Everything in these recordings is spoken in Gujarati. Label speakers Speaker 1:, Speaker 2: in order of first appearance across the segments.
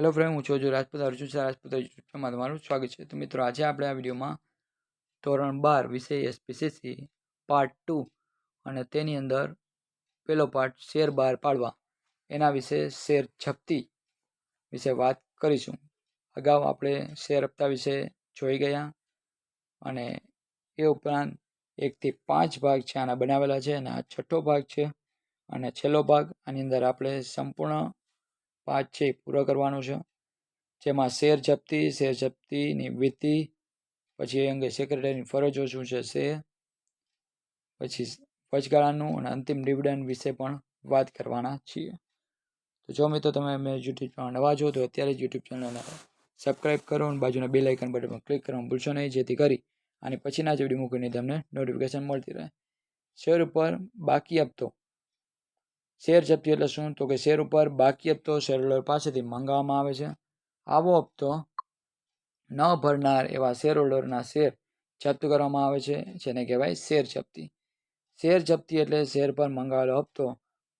Speaker 1: હેલો ફ્રેન્ડ હું છું જો રાજપૂત. અર્જુન શાહ રાજપૂત યુટ્યુબમાં તમારું સ્વાગત છે. તો મિત્રો, આજે આપણે આ વિડીયોમાં ધોરણ બાર વિષય એસપીસીસી પાર્ટ ટુ અને તેની અંદર પેલો પાર્ટ શેર બહાર પાડવા, એના વિશે શેર જપ્તી વિશે વાત કરીશું. અગાઉ આપણે શેર હપ્તા વિશે જોઈ ગયા અને એ ઉપરાંત એકથી પાંચ ભાગ છે, આના બનાવેલા છે અને આ છઠ્ઠો ભાગ છે અને છેલ્લો ભાગ, આની અંદર આપણે સંપૂર્ણ પાઠ છે એ પૂરો કરવાનો છે. જેમાં શેર જપ્તી, શેર જપ્તીની વિધિ, પછી એ અંગે સેક્રેટરીની ફરજો શું છે શેર, પછી વચગાળાનું અને અંતિમ ડિવિડન્ડ વિશે પણ વાત કરવાના છીએ. તો જો મિત્રો તમે મેં યુટ્યુબ ચેનલ નવા છો, તો અત્યારે જ યુટ્યુબ ચેનલને સબસ્ક્રાઈબ કરો અને બાજુના બેલ આઇકન બટન ક્લિક કરવાનું ભૂલશો નહીં, જેથી કરી અને પછીના જ વીડિયો મૂકીને તમને નોટિફિકેશન મળતી રહે. શેર ઉપર બાકી હપ્તો શેર જપ્તી એટલે શું? તો કે શેર ઉપર બાકી હપ્તો શેરહોલ્ડર પાસેથી મંગાવવામાં આવે છે. આવો હપ્તો ન ભરનાર એવા શેરહોલ્ડરના શેર જપ્ત કરવામાં આવે છે, જેને કહેવાય શેર જપ્તી. શેર જપ્તી એટલે શેર પર મંગાવેલો હપ્તો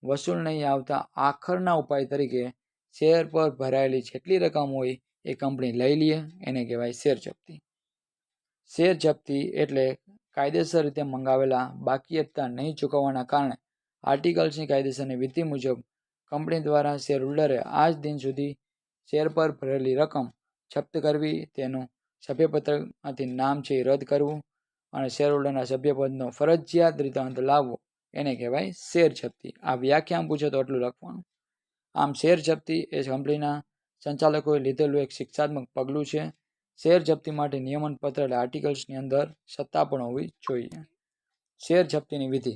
Speaker 1: વસૂલ નહીં આવતા આખરના ઉપાય તરીકે શેર પર ભરાયેલી જેટલી રકમ હોય એ કંપની લઈ લે, એને કહેવાય શેર જપ્તી. શેર જપ્તી એટલે કાયદેસર રીતે મંગાવેલા બાકી હપ્તા નહીં ચૂકવવાના કારણે આર્ટિકલ્સની કાયદેસરની વિધિ મુજબ, કંપની દ્વારા શેર હોલ્ડરે આજ દિન સુધી શેર પર ભરેલી રકમ જપ્ત કરવી, તેનું સભ્યપત્રમાંથી નામ છે એ રદ કરવું અને શેર હોલ્ડરના સભ્યપદનો ફરજિયાત રીતે અંત લાવવો, એને કહેવાય શેર જપ્તી. આ વ્યાખ્યા પૂછે તો એટલું લખવાનું. આમ શેર જપ્તી એ કંપનીના સંચાલકોએ લીધેલું એક શિક્ષાત્મક પગલું છે. શેર જપ્તી માટે નિયમન પત્ર એટલે આર્ટિકલ્સની અંદર સત્તા પણ હોવી જોઈએ. શેર જપ્તીની વિધિ.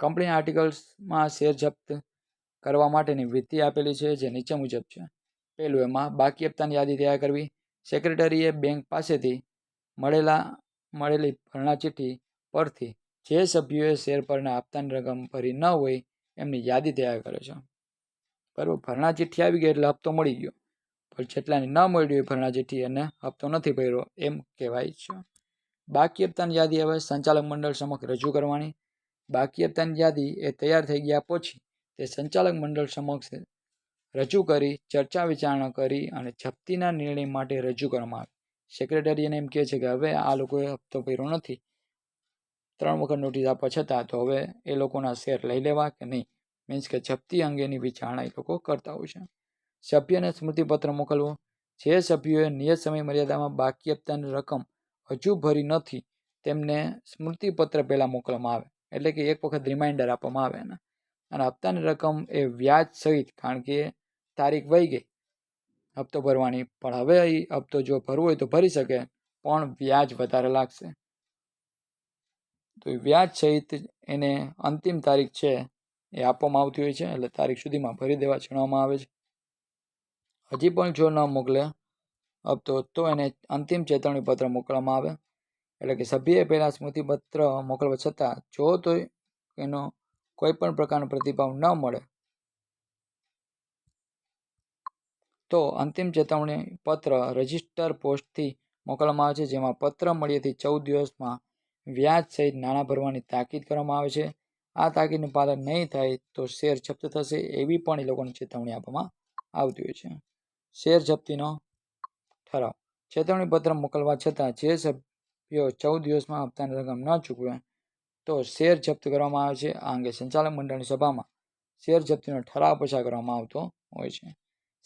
Speaker 1: કંપની આર્ટિકલ્સમાં શેર જપ્ત કરવા માટેની વિધિ આપેલી છે, જે નીચે મુજબ છે. પહેલું એમાં, બાકી હપ્તાની યાદી તૈયાર કરવી. સેક્રેટરીએ બેંક પાસેથી મળેલા, મળેલી ભરણા ચિઠ્ઠી પરથી જે સભ્યોએ શેર પરના હપ્તાની રકમ ભરી ન હોય, એમની યાદી તૈયાર કરે છે. બરાબર, ભરણા ચિઠ્ઠી આવી ગઈ એટલે હપ્તો મળી ગયો. પણ જેટલાની ન મળી હોય ભરણા ચિઠ્ઠી એને હપ્તો નથી ભર્યો, એમ કહેવાય છે. બાકી હપ્તાની યાદી હવે સંચાલક મંડળ સમક્ષ રજૂ કરવાની. બાકી હપ્તાની યાદી એ તૈયાર થઈ ગયા પછી તે સંચાલક મંડળ સમક્ષ રજૂ કરી, ચર્ચા વિચારણા કરી અને જપ્તીના નિર્ણય માટે રજૂ કરવામાં આવે સેક્રેટરી એમ કહે છે કે, હવે આ લોકોએ હપ્તો ભર્યો નથી. ત્રણ વખત નોટિસ આપવા છતાં તો હવે એ લોકોના શેર લઈ લેવા કે નહીં? મીન્સ કે જપ્તી અંગેની વિચારણા એ લોકો કરતા હોય છે. સભ્યને સ્મૃતિપત્ર મોકલવો. જે સભ્યોએ નિયત સમય મર્યાદામાં બાકી હપ્તાની રકમ હજુ ભરી નથી, તેમને સ્મૃતિપત્ર પહેલાં મોકલવામાં આવે. એટલે કે એક વખત રિમાઇન્ડર આપવામાં આવે એને. અને હપ્તાની રકમ એ વ્યાજ સહિત, કારણ કે તારીખ વહી ગઈ. હપ્તો ભરવાની, પણ હવે એ હપ્તો જો ભરવો હોય તો ભરી શકે, પણ વ્યાજ વધારે લાગશે. તો વ્યાજ સહિત એને અંતિમ તારીખ છે એ આપવામાં આવતી હોય છે, એટલે તારીખ સુધીમાં ભરી દેવા જણાવવામાં આવે છે. હજી પણ જો ન મોકલે હપ્તો, તો એને અંતિમ ચેતવણી પત્ર મોકલવામાં આવે. એટલે કે સભ્યએ પહેલાં સ્મૃતિપત્ર મોકલવા છતાં જો તો એનો કોઈ પણ પ્રકારનો પ્રતિભાવ ન મળે. તો અંતિમ ચેતવણી પત્ર રજિસ્ટર પોસ્ટથી મોકલવામાં આવે છે, જેમાં પત્ર મળ્યાથી ચૌદ દિવસમાં વ્યાજ સહિત નાણાં ભરવાની તાકીદ કરવામાં આવે છે. આ તાકીદનું પાલન નહીં થાય તો શેર જપ્ત થશે એવી પણ એ લોકોને ચેતવણી આપવામાં આવતી હોય છે. શેર જપ્તીનો ઠરાવ. ચેતવણી પત્ર મોકલવા છતાં જે ચૌદ દિવસમાં હપ્તાની રકમ ન ચૂકવે. તો શેર જપ્ત કરવામાં આવે છે. આ અંગે સંચાલક મંડળની સભામાં શેર જપ્તીનો ઠરાવ પસાર કરવામાં આવતો હોય છે.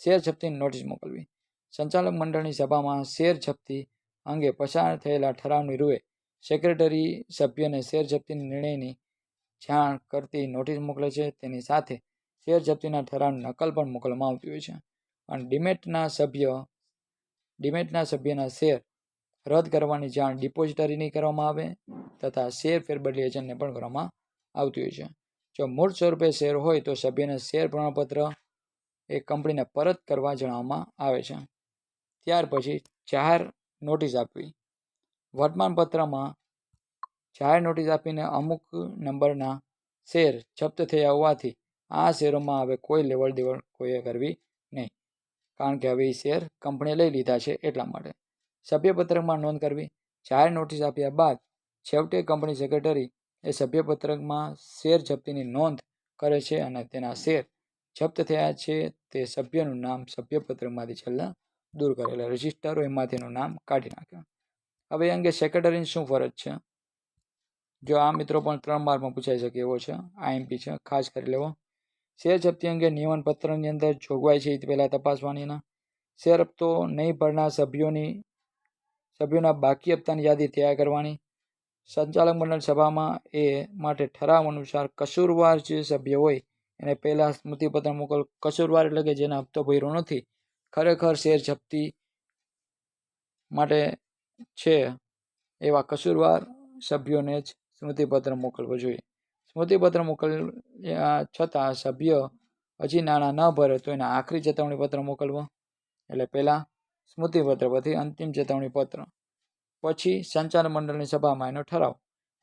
Speaker 1: શેર જપ્તીની નોટિસ મોકલવી. સંચાલક મંડળની સભામાં શેર જપ્તી અંગે પસાર થયેલા ઠરાવની રૂએ સેક્રેટરી સભ્યને શેર જપ્તીની નિર્ણયની જાણ કરતી નોટિસ મોકલે છે. તેની સાથે શેર જપ્તીના ઠરાવની નકલ પણ મોકલવામાં આવતી હોય છે. અને ડિમેટના સભ્ય, ડિમેટના સભ્યના શેર રદ કરવાની જાણ ડિપોઝિટરીની કરવામાં આવે તથા શેર ફેરબદલી એજન્ટને પણ કરવામાં આવતી હોય છે. જો મૂળ સ્વરૂપે શેર હોય તો સભ્યને શેર પ્રમાણપત્ર એ કંપનીને પરત કરવા જણાવવામાં આવે છે. ત્યાર પછી જાહેર નોટિસ આપવી. વર્તમાનપત્રમાં જાહેર નોટિસ આપીને અમુક નંબરના શેર જપ્ત થયા હોવાથી આ શેરોમાં હવે કોઈ લેવડ દેવડ કોઈએ કરવી નહીં. કારણ કે હવે એ શેર કંપનીએ લઈ લીધા છે એટલા માટે. સભ્યપત્રકમાં નોંધ કરવી. જાહેર નોટિસ આપ્યા બાદ છેવટે કંપની સેક્રેટરી એ સભ્યપત્રકમાં શેર જપ્તીની નોંધ કરે છે અને તેના શેર જપ્ત થયા છે તે સભ્યનું નામ સભ્યપત્રકમાંથી છેલ્લા દૂર કરેલા રજિસ્ટરો એમાંથીનું નામ કાઢી નાખ્યું. હવે એ અંગે સેક્રેટરીની શું ફરજ છે? જો આ મિત્રો પણ ત્રણ માર્કમાં પૂછાઈ શકે એવો છે આઈએમપી છે, ખાસ કરી લેવો. શેર જપ્તી અંગે નિયમન પત્રની અંદર જોગવાઈ છે એ પહેલાં તપાસવાનીના. શેર હપ્તો નહીં ભરનાર સભ્યોની સભ્યોના બાકી હપ્તાની યાદી તૈયાર કરવાની. સંચાલક મંડળ સભામાં એ માટે ઠરાવ અનુસાર કસૂરવાર જે સભ્ય હોય, એને પહેલાં સ્મૃતિપત્ર મોકલ. કસૂરવાર એટલે કે જેના હપ્તો ભર્યો નથી. ખરેખર શેર જપ્તી માટે છે એવા કસૂરવાર સભ્યોને જ સ્મૃતિપત્ર મોકલવો જોઈએ. સ્મૃતિપત્ર મોકલ છતાં સભ્ય હજી નાણાં ન ભરે તો એને આખરી ચેતવણી પત્ર મોકલવો. એટલે પહેલાં સ્મૃતિપત્ર પછી અંતિમ ચેતવણી પત્ર પછી સંચાલન મંડળની સભામાં એનો ઠરાવ.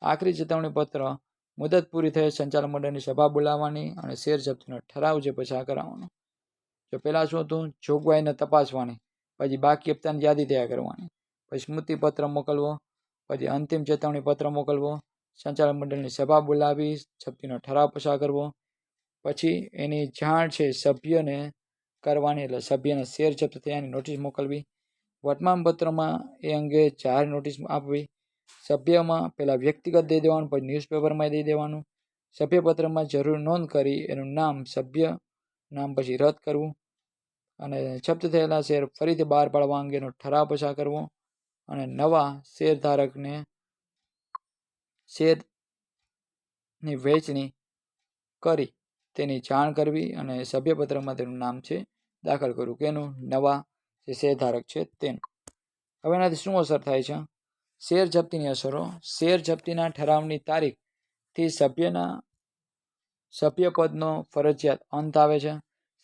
Speaker 1: આખરી ચેતવણી પત્ર મુદત પૂરી થયે સંચાલન મંડળની સભા બોલાવવાની અને શેર જપ્તીનો ઠરાવ જે પસાર કરાવવાનો. જો પહેલાં શું હતું? જોગવાઈને તપાસવાની, પછી બાકી હપ્તાની યાદી તૈયાર કરવાની, પછી સ્મૃતિપત્ર મોકલવો, પછી અંતિમ ચેતવણી પત્ર મોકલવો સંચાલન મંડળની સભા બોલાવી, જપ્તીનો ઠરાવ પસાર કરવો, પછી એની જાણ છે સભ્યને કરવાની એટલે સભ્યને શેર જપ્ત થયાની નોટિસ મોકલવી. વર્તમાનપત્રમાં એ અંગે જાહેર નોટિસ આપવી. સભ્યમાં પહેલાં વ્યક્તિગત દઈ દેવાનું, પછી ન્યૂઝપેપરમાં દઈ દેવાનું. સભ્યપત્રમાં જરૂર નોંધ કરી એનું નામ, સભ્ય નામ પછી રદ કરવું. અને જપ્ત થયેલા શેર ફરીથી બહાર પાડવા અંગેનો ઠરાવ પસાર કરવો. અને નવા શેરધારકને શેરની વહેંચણી કરી. તેની જાણ કરવી અને સભ્યપત્રમાં તેનું નામ છે, દાખલ કરવું. કે એનું નવા જે શેરધારક છે તેનું. હવે એનાથી શું અસર થાય છે? શેર જપ્તીની અસરો. શેર જપ્તીના ઠરાવની તારીખથી સભ્યના સભ્યપદનો ફરજિયાત અંત આવે છે.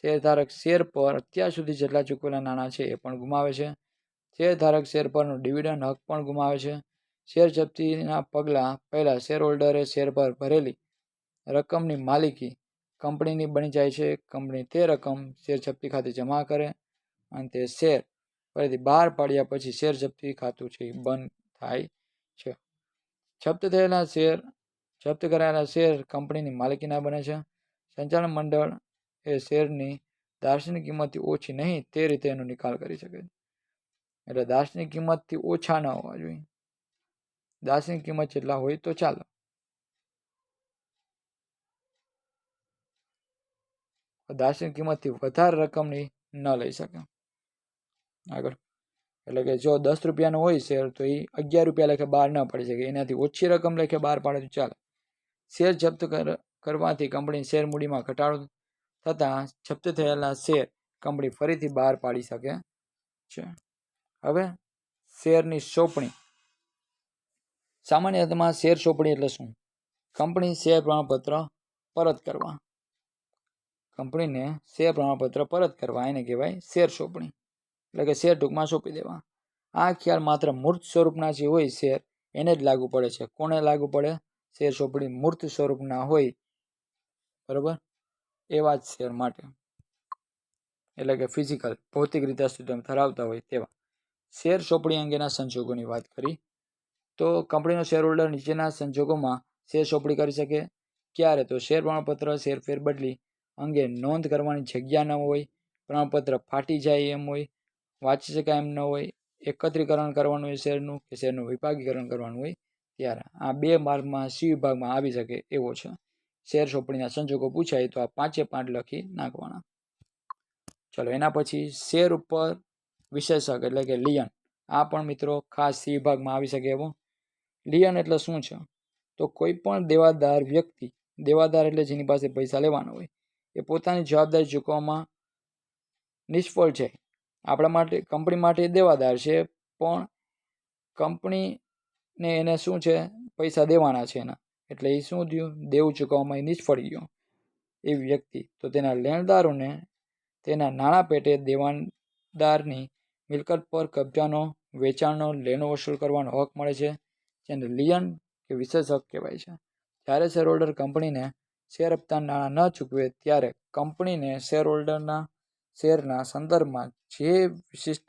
Speaker 1: શેરધારક શેર પર અત્યાર સુધી જેટલા ચૂકવેલા નાણાં છે એ પણ ગુમાવે છે. શેરધારક શેર પરનો ડિવિડન્ડ હક પણ ગુમાવે છે. શેર જપ્તીના પગલાં પહેલાં શેર હોલ્ડરે શેર પર ભરેલી રકમની માલિકી કંપનીની બની જાય છે, કંપની તે રકમ શેર જપ્તી ખાતે જમા કરે અને તે શેર ફરીથી બહાર પાડ્યા પછી શેર જપ્તી ખાતું છે બંધ થાય છે. જપ્ત થયેલા શેર, જપ્ત કરાયેલા શેર કંપનીની માલિકીના બને છે. સંચાલન મંડળ એ શેરની દાર્શનિક કિંમતથી ઓછી નહીં, તે રીતે એનો નિકાલ કરી શકે એટલે દાર્શનિક કિંમતથી ઓછા ન હોવા જોઈએ. દાર્શનિક કિંમત જેટલા હોય તો ચાલો. દાર્શનિક કિંમતથી વધારે રકમની ન લઈ શકે. આગળ. એટલે કે જો દસ રૂપિયાનો હોય શેર, તો એ અગિયાર રૂપિયા લેખે બહાર ન પડી શકે. એનાથી ઓછી રકમ લેખે બહાર પાડે તો ચાલે. શેર જપ્ત કરવાથી કંપની શેર મૂડીમાં ઘટાડો થતાં જપ્ત થયેલા શેર કંપની ફરીથી બહાર પાડી શકે છે. હવે શેરની સોંપણી. સામાન્ય અર્થમાં શેર સોંપણી એટલે શું? કંપની શેર પ્રમાણપત્ર પરત કરવા. કંપનીને શેર પ્રમાણપત્ર પરત કરવા, એને કહેવાય શેર સોંપણી. એટલે કે શેર ટૂંકમાં સોંપી દેવા. આ ખ્યાલ માત્ર મૂર્ત સ્વરૂપના જે હોય શેર, એને જ લાગુ પડે છે. કોને લાગુ પડે? શેર સોંપણી મૂર્ત સ્વરૂપના હોય. બરાબર? એવા જ શેર માટે. એટલે કે ફિઝિકલ, ભૌતિક રીતે અસ્તિત્વ ધરાવતા હોય તેવા. શેર સોંપણી અંગેના સંજોગોની વાત કરી. તો કંપનીનો શેર હોલ્ડર નીચેના સંજોગોમાં શેર સોંપણી કરી શકે. ક્યારે? તો શેર પ્રમાણપત્ર શેર ફેરબદલી અંગે નોંધ કરવાની જગ્યા ન હોય, પ્રમાણપત્ર ફાટી જાય એમ હોય, વાંચી શકાય એમ ન હોય, એકત્રીકરણ કરવાનું હોય શેરનું કે શેરનું વિભાગીકરણ કરવાનું હોય ત્યારે આ બે માર્ગમાં સી વિભાગમાં આવી શકે એવો છે. શેર સોંપણીના સંજોગો પૂછાય તો આ પાંચે પાંચ લખી નાખવાના. ચલો, એના પછી શેર ઉપર વિશેષક એટલે કે લિયન. આ પણ મિત્રો ખાસ સી વિભાગમાં આવી શકે એવો. લિયન એટલે શું છે? તો કોઈ પણ દેવાદાર વ્યક્તિ, દેવાદાર એટલે જેની પાસે પૈસા લેવાના હોય એ પોતાની જવાબદારી ચૂકવવામાં નિષ્ફળ છે. આપણા માટે, કંપની માટે દેવાદાર છે, પણ કંપનીને એને શું છે? પૈસા દેવાના છે એના. એટલે એ શું થયું? દેવું ચૂકવવામાં એ નિષ્ફળ ગયો. એ વ્યક્તિ તો તેના લેણદારોને, તેના નાણાં પેટે દેવાદારની મિલકત પર કબજાનો, વેચાણનો, લેણો વસૂલ કરવાનો હક મળે છે, જેને લિયન કે વિશેષ હક કહેવાય છે. જ્યારે શેર હોલ્ડર કંપનીને શેર હપ્તા નાણાં ન ચૂકવે ત્યારે કંપનીને શેર હોલ્ડરના શેરના સંદર્ભમાં જે વિશિષ્ટ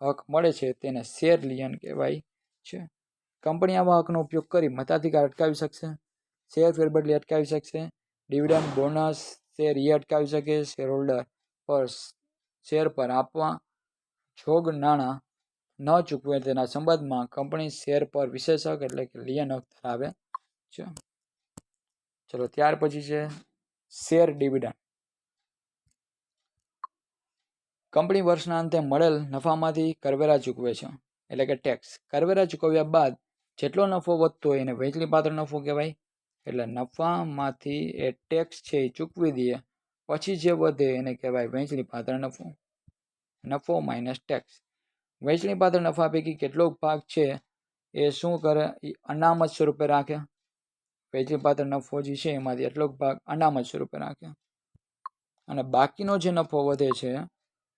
Speaker 1: હક મળે છે તેને શેર લિયન કહેવાય છે. કંપની આવા હકનો ઉપયોગ કરી મતાધિકાર અટકાવી શકશે, શેર ફેરબદલી અટકાવી શકશે, ડિવિડન્ડ, બોનસ, શેર એ અટકાવી શકે શેર હોલ્ડર પર શેર પર આપવા જોગ નાણાં ન ચૂકવે તેના સંબંધમાં કંપની શેર પર વિશેષક એટલે કે લિયન હક ધરાવે છે. ચલો, ત્યાર પછી છે શેર ડિવિડન્ડ. કંપની વર્ષના અંતે મળેલ નફામાંથી કરવેરા ચૂકવે છે, એટલે કે ટેક્સ કરવેરા ચૂકવ્યા બાદ જેટલો નફો વધતો હોય એને વહેંચણી પાત્ર નફો કહેવાય. એટલે નફામાંથી એ ટેક્સ છે એ ચૂકવી દઈએ, પછી જે વધે એને કહેવાય વહેંચણી પાત્ર નફો. નફો માઇનસ ટેક્સ વહેંચણી પાત્ર નફા પૈકી કેટલો ભાગ છે એ શું કરે? એ અનામત સ્વરૂપે રાખે. વહેંચણી પાત્ર નફો જે છે એમાંથી એટલો ભાગ અનામત સ્વરૂપે રાખ્યા અને બાકીનો જે નફો વધે છે,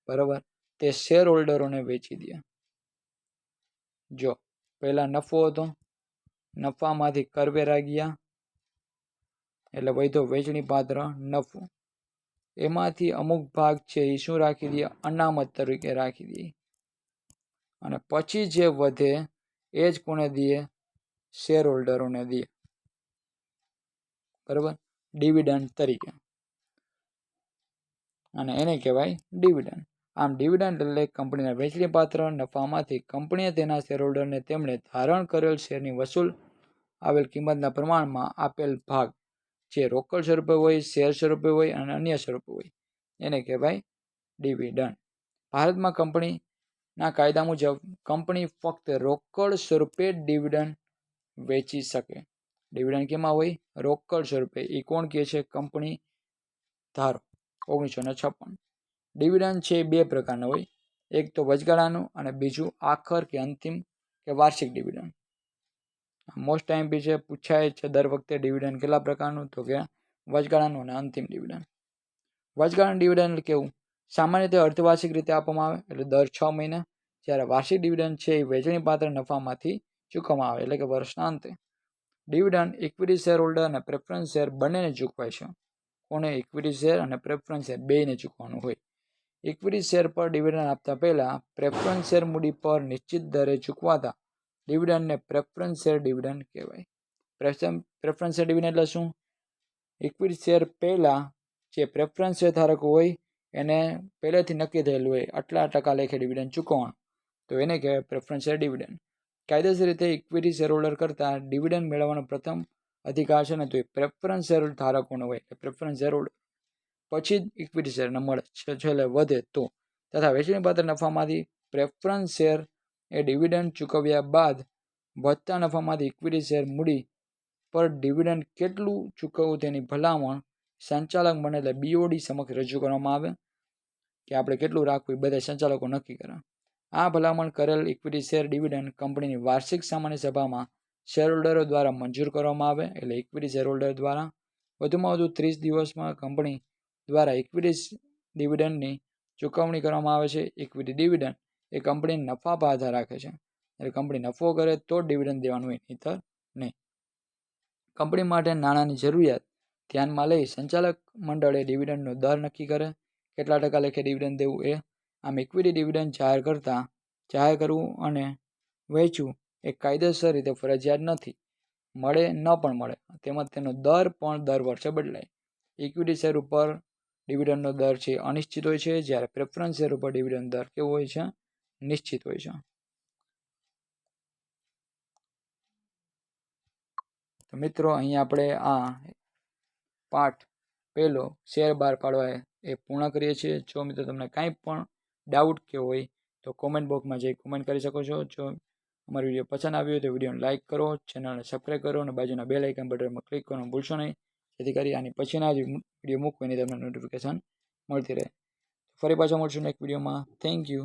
Speaker 1: બરાબર, તે શેર હોલ્ડરોને વેચી દે. જો, પહેલા નફો હતો, નફામાંથી કરવેરા ગયા, એટલે વૈધો વેચણી પાત્ર નફો. એમાંથી અમુક ભાગ છે એ શું રાખી દઈએ અનામત તરીકે રાખી દઈએ અને પછી જે વધે, એ જ કોને દઈએ શેર હોલ્ડરોને દઈએ બરાબર? ડિવિડન્ડ તરીકે. અને એને કહેવાય ડિવિડન્ડ આમ ડિવિડન્ડ એટલે કંપનીના વેચણીપાત્ર નફામાંથી કંપનીએ તેના શેરહોલ્ડરને તેમણે ધારણ કરેલ શેરની વસૂલ આવેલ કિંમતના પ્રમાણમાં આપેલ ભાગ, જે રોકડ સ્વરૂપે હોય, શેર સ્વરૂપે હોય અને અન્ય સ્વરૂપે હોય. એને કહેવાય ડિવિડન્ડ ભારતમાં કંપનીના કાયદા મુજબ, કંપની ફક્ત રોકડ સ્વરૂપે ડિવિડન્ડ વેચી શકે. ડિવિડન્ડ કેમાં હોય રોકડ સ્વરૂપે. એ કોણ કહે છે? કંપની ધારો, ઓગણીસો ને છપ્પન. ડિવિડન્ડ છે બે પ્રકારના હોય. એક તો વચગાળાનું અને બીજું આખર કે અંતિમ કે વાર્ષિક ડિવિડન્ડ મોસ્ટ ટાઈમ બી છે પૂછાય છે દર વખતે ડિવિડન્ડ કેટલા પ્રકારનું? તો કે વચગાળાનું અને અંતિમ ડિવિડન્ડ વચગાળાનું ડિવિડન્ડ કેવું? સામાન્ય રીતે અર્ધવાર્ષિક રીતે આપવામાં આવે, એટલે દર છ મહિને જ્યારે વાર્ષિક ડિવિડન્ડ છે એ વહેંચણી પાત્ર નફામાંથી ચૂકવવામાં આવે, એટલે કે વર્ષના અંતે. ડિવિડન્ડ, ઇક્વિટી શેર હોલ્ડર અને પ્રેફરન્સ શેર બંનેને ચૂકવાય છે. કોને ઇક્વિટી શેર અને પ્રેફરન્સ શેર બેને ચૂકવાનું હોય? ઇક્વિટી શેર પર ડિવિડન્ડ આપતા પહેલાં પ્રેફરન્સ શેર મૂડી પર નિશ્ચિત દરે ચૂકવાતા ડિવિડન્ડને પ્રેફરન્સ શેર ડિવિડન્ડ કહેવાય. પ્રેફરન્સ શેર ડિવિડન્ડ એટલે શું? ઇક્વિટી શેર પહેલાં જે પ્રેફરન્સ શેર ધારકો હોય એને પહેલેથી નક્કી થયેલું હોય, આટલા ટકા લેખે ડિવિડન્ડ ચૂકવવાનું. તો એને કહેવાય પ્રેફરન્સ શેર ડિવિડન્ડ. કાયદેસર રીતે ઇક્વિટી શેર કરતાં ડિવિડન્ડ મેળવવાનો પ્રથમ અધિકાર છે ને તો એ પ્રેફરન્સ શેર ધારકોનો હોય, એટલે પ્રેફરન્સ શેર પછી જ ઇક્વિટી શેરને મળે છેલ્લે વધે તો. તથા વેચણી પાત્ર નફામાંથી પ્રેફરન્સ શેર એ ડિવિડન્ડ ચૂકવ્યા બાદ વધતા નફામાંથી ઇક્વિટી શેર મૂડી પર ડિવિડન્ડ કેટલું ચૂકવવું તેની ભલામણ સંચાલક મંડળ એટલે બીઓડી સમક્ષ રજૂ કરવામાં આવે, કે આપણે કેટલું રાખવું એ બધા સંચાલકો નક્કી કરે. આ ભલામણ કરેલ ઇક્વિટી શેર ડિવિડન્ડ કંપનીની વાર્ષિક સામાન્ય સભામાં શેરહોલ્ડરો દ્વારા મંજૂર કરવામાં આવે, એટલે ઇક્વિટી શેરહોલ્ડર દ્વારા. વધુમાં વધુ ત્રીસ દિવસમાં કંપની દ્વારા ઇક્વિટી ડિવિડન્ડની ચૂકવણી કરવામાં આવે છે. ઇક્વિટી ડિવિડન્ડ એ કંપની નફા પર આધાર રાખે છે. એટલે કંપની નફો કરે તો ડિવિડન્ડ દેવાનું હોય નહીતર નહીં. કંપની માટે નાણાંની જરૂરિયાત ધ્યાનમાં લઈ સંચાલક મંડળે ડિવિડન્ડનો દર નક્કી કરે. કેટલા ટકા લેખે ડિવિડન્ડ દેવું એ આમ ઇક્વિટી ડિવિડન્ડ જાહેર કરતાં, જાહેર કરવું અને વહેંચવું એ કાયદેસર રીતે ફરજિયાત નથી. મળે ન પણ મળે. તેમજ તેનો દર પણ દર વર્ષે બદલાય. ઇક્વિટી શેર ઉપર ડિવિડન્ડનો દર છે અનિશ્ચિત હોય છે. જ્યારે પ્રેફરન્સ શેર ઉપર ડિવિડન્ડ દર કેવો હોય છે? નિશ્ચિત હોય છે. તો મિત્રો, અહીંયા આપણે આ પાઠ પહેલો શેર બહાર પાડવા એ પૂર્ણ કરીએ છીએ. જો મિત્રો તમને કાંઈ પણ ડાઉટ કે હોય તો કોમેન્ટ બોક્સમાં જઈ કોમેન્ટ કરી શકો છો. જો અમારો વીડિયો પસંદ આવ્યો હોય તો વિડીયોને લાઇક કરો ચેનલને સબસ્ક્રાઈબ કરો અને બાજુના બે લાઇકન બટનમાં ક્લિક કરવાનું ભૂલશો નહીં. જેથી કરી આની પછીના જ વીડિયો મૂકવું એની તમને નોટિફિકેશન મળતી રહે. ફરી પાછા મળશું નેક્સ્ટ વિડીયોમાં થેન્ક યુ